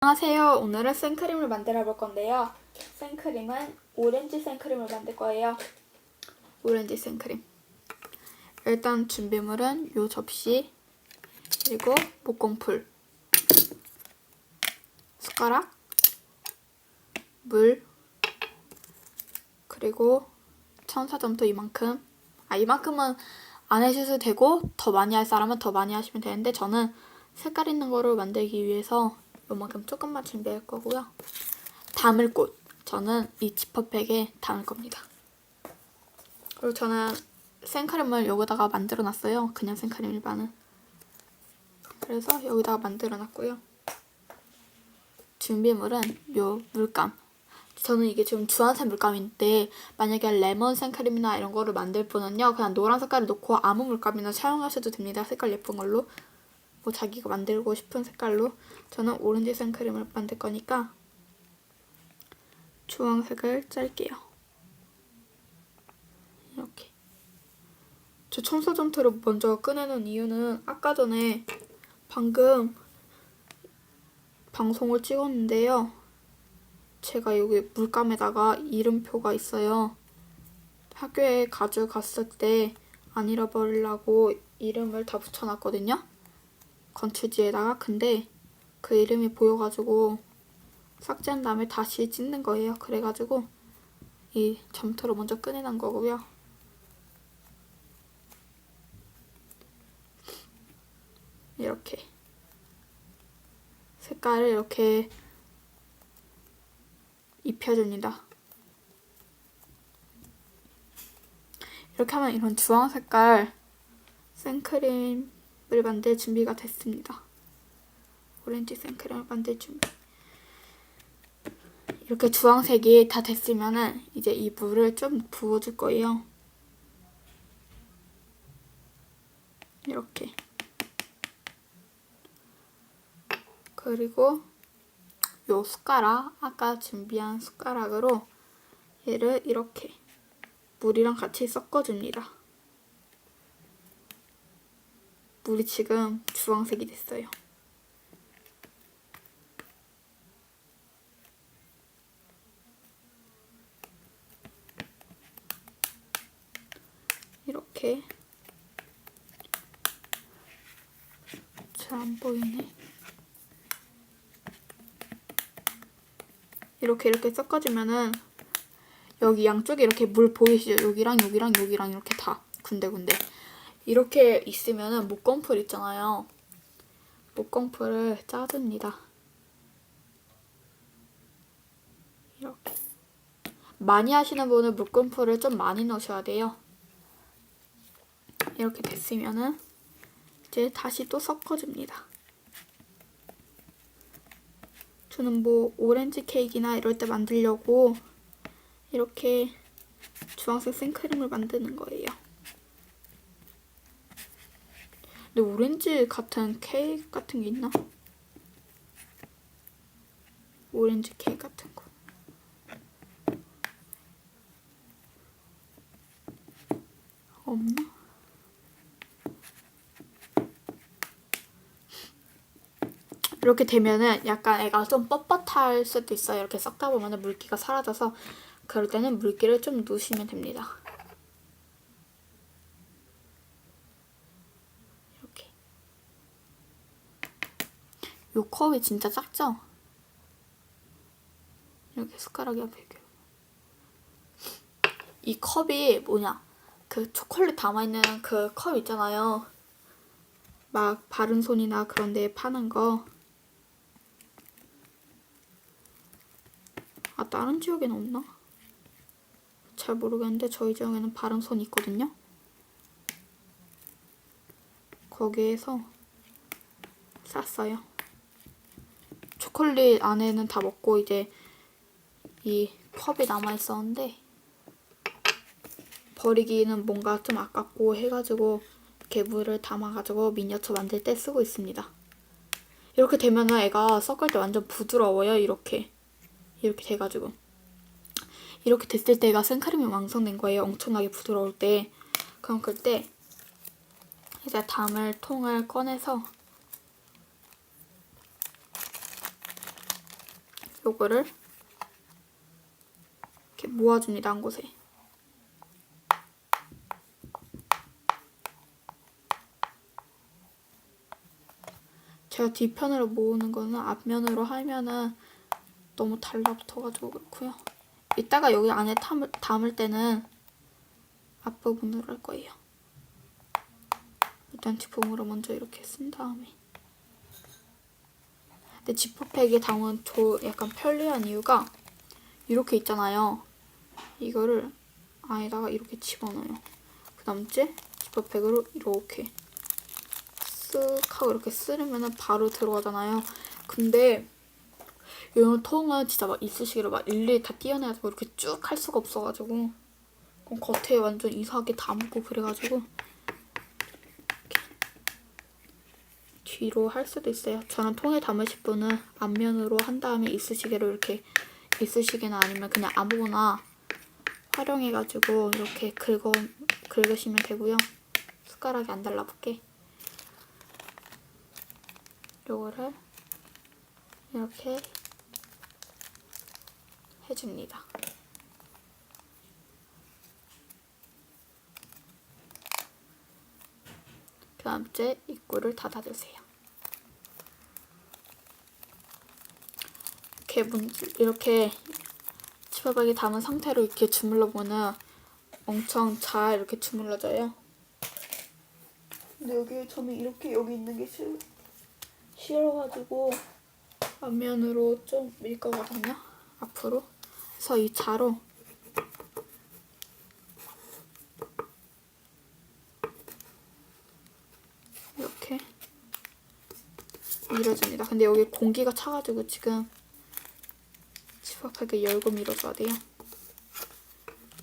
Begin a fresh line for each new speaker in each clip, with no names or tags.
안녕하세요. 오늘은 생크림을 만들어 볼 건데요. 생크림은 오렌지 생크림을 만들 거예요. 오렌지 생크림. 일단 준비물은 요 접시, 그리고 목공풀, 숟가락, 물, 그리고 천사점토 이만큼. 아, 이만큼은 안 해주셔도 되고, 더 많이 할 사람은 더 많이 하시면 되는데, 저는 색깔 있는 거를 만들기 위해서 요만큼 조금만 준비할 거고요. 담을 꽃. 저는 이 지퍼백에 담을 겁니다. 그리고 저는 생크림을 여기다가 만들어 놨어요. 그냥 생크림 일반은. 그래서 여기다가 만들어 놨고요. 준비물은 요 물감. 저는 이게 지금 주황색 물감인데 만약에 레몬 생크림이나 이런 거를 만들 분은요. 그냥 노란 색깔을 놓고 아무 물감이나 사용하셔도 됩니다. 색깔 예쁜 걸로. 뭐 자기가 만들고 싶은 색깔로 저는 오렌지 생크림을 만들 거니까 주황색을 짤게요. 이렇게. 저 청소점토를 먼저 꺼내놓은 이유는 아까 전에 방금 방송을 찍었는데요. 제가 여기 물감에다가 이름표가 있어요. 학교에 가져갔을 때 안 잃어버리려고 이름을 다 붙여놨거든요. 건투지에다가 근데 그 이름이 보여가지고 삭제한 다음에 다시 찍는 거예요. 그래가지고 이 점토를 먼저 꺼내놓은 거고요. 이렇게 색깔을 이렇게 입혀줍니다. 이렇게 하면 이런 주황 색깔 생크림 을 만들 준비가 됐습니다. 오렌지 생크림을 만들 준비. 이렇게 주황색이 다 됐으면은 이제 이 물을 좀 부어줄 거예요. 이렇게. 그리고 요 숟가락, 아까 준비한 숟가락으로 얘를 이렇게 물이랑 같이 섞어줍니다. 물이 지금 주황색이 됐어요. 이렇게 잘 안 보이네. 이렇게 이렇게 섞어주면은 여기 양쪽에 이렇게 물 보이시죠? 여기랑 여기랑 여기랑 이렇게 다 군데군데. 이렇게 있으면은 목공풀 있잖아요. 목공풀을 짜줍니다. 이렇게. 많이 하시는 분은 목공풀을 좀 많이 넣으셔야 돼요. 이렇게 됐으면은 이제 다시 또 섞어줍니다. 저는 뭐 오렌지 케이크나 이럴 때 만들려고 이렇게 주황색 생크림을 만드는 거예요. 근데 오렌지 같은 케이크 같은 게 있나? 오렌지 케이크 같은 거. 없나? 이렇게 되면은 약간 애가 좀 뻣뻣할 수도 있어요. 이렇게 섞다 보면은 물기가 사라져서 그럴 때는 물기를 좀 넣으시면 됩니다. 요 컵이 진짜 작죠? 이렇게 숟가락이 앞에 이렇게. 이 컵이 뭐냐? 그 초콜릿 담아있는 그 컵 있잖아요. 막 바른손이나 그런 데 파는 거. 아, 다른 지역에는 없나? 잘 모르겠는데 저희 지역에는 바른손이 있거든요. 거기에서 샀어요. 초콜릿 안에는 다 먹고 이제 이 컵이 남아 있었는데 버리기는 뭔가 좀 아깝고 해가지고 이렇게 물을 담아가지고 미니어처 만들 때 쓰고 있습니다. 이렇게 되면은 애가 섞을 때 완전 부드러워요. 이렇게 이렇게 돼가지고 이렇게 됐을 때가 생크림이 완성된 거예요. 엄청나게 부드러울 때 그럼 그때 이제 담을 통을 꺼내서 요거를 이렇게 모아줍니다 한 곳에. 제가 뒤편으로 모으는 거는 앞면으로 하면은 너무 달라붙어가지고 그렇고요. 이따가 여기 안에 담을, 담을 때는 앞부분으로 할 거예요. 일단 지퍼으로 먼저 이렇게 쓴 다음에 근데 지퍼백에 담은 저 약간 편리한 이유가 이렇게 있잖아요. 이거를 안에다가 이렇게 집어넣어요. 그 다음째 지퍼백으로 이렇게 쓱 하고 이렇게 쓰르면 바로 들어가잖아요. 근데 이런 통은 진짜 막 이쑤시개로 막 일일이 다 띄어내가지고 이렇게 쭉 할 수가 없어가지고 그럼 겉에 완전 이상하게 담고 그래가지고 이렇게 뒤로 할 수도 있어요. 저는 통에 담으실 분은 앞면으로 한 다음에 이쑤시개로 이렇게 이쑤시개나 아니면 그냥 아무거나 활용해가지고 이렇게 긁어 긁으시면 되고요. 숟가락이 안 달라붙게. 요거를 이렇게 해줍니다. 그 다음째 입구를 닫아주세요. 이렇게 문 이렇게 지퍼백에 담은 상태로 이렇게 주물러 보면 엄청 잘 이렇게 주물러져요. 근데 여기 저는 이렇게 여기 있는 게 싫, 싫어가지고 앞면으로 좀 밀 거거든요. 앞으로. 그래서 이 자로 이렇게 밀어줍니다. 근데 여기 공기가 차가지고 지금 지퍼백을 열고 밀어줘야 돼요.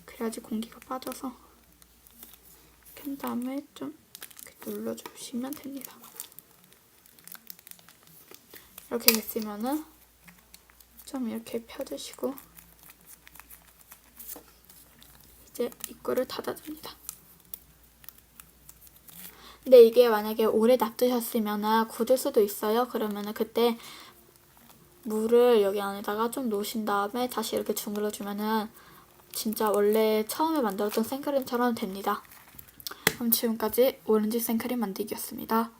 그래야지 공기가 빠져서 캔 다음에 좀 이렇게 눌러주시면 됩니다. 이렇게 됐으면은 좀 이렇게 펴주시고 이제 입구를 닫아줍니다. 근데 이게 만약에 오래 놔두셨으면 굳을 수도 있어요. 그러면은 그때 물을 여기 안에다가 좀 놓으신 다음에 다시 이렇게 주물러 주면은 진짜 원래 처음에 만들었던 생크림처럼 됩니다. 그럼 지금까지 오렌지 생크림 만들기였습니다.